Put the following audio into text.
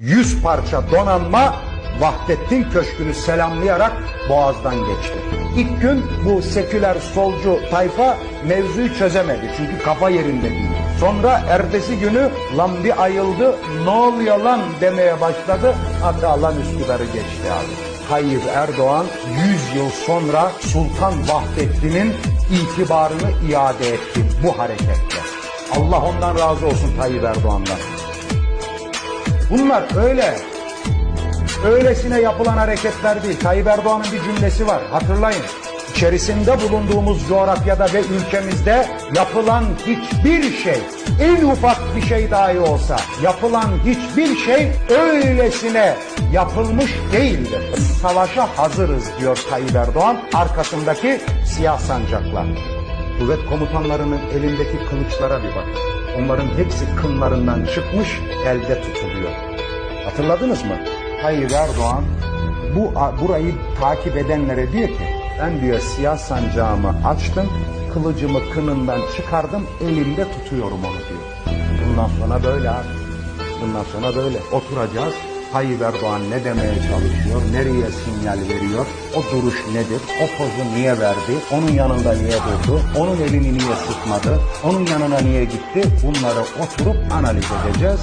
Yüz parça donanma Vahdettin Köşkü'nü selamlayarak Boğaz'dan geçti. İlk gün bu seküler solcu tayfa mevzuyu çözemedi. Çünkü kafa yerinde değil. Sonra ertesi günü lan bir ayıldı ne oluyor lan demeye başladı. Hatta lan Üsküdar'ı geçti abi. Tayyip Erdoğan 100 yıl sonra Sultan Vahdettin'in itibarını iade etti bu hareketle. Allah ondan razı olsun Tayyip Erdoğan'dan. Bunlar öyle öylesine yapılan hareketler değil. Tayyip Erdoğan'ın bir cümlesi var. Hatırlayın. İçerisinde bulunduğumuz coğrafyada ve ülkemizde yapılan hiçbir şey, en ufak bir şey dahi olsa yapılan hiçbir şey öylesine yapılmış değildir. Savaşa hazırız diyor Tayyip Erdoğan arkasındaki siyah sancaklar. Kuvvet komutanlarının elindeki kılıçlara bir bakın. Onların hepsi kınlarından çıkmış, elde tutuluyor. Hatırladınız mı? Tayyip Erdoğan bu burayı takip edenlere diyor ki ben diyor siyah sancağımı açtım, kılıcımı kınından çıkardım, elimde tutuyorum onu diyor. Bundan sonra böyle abi. Bundan sonra böyle oturacağız. Tayyip Erdoğan ne demeye çalışıyor, nereye sinyal veriyor, o duruş nedir, o pozu niye verdi, onun yanında niye durdu, onun elini niye sıkmadı, onun yanına niye gitti, bunları oturup analiz edeceğiz.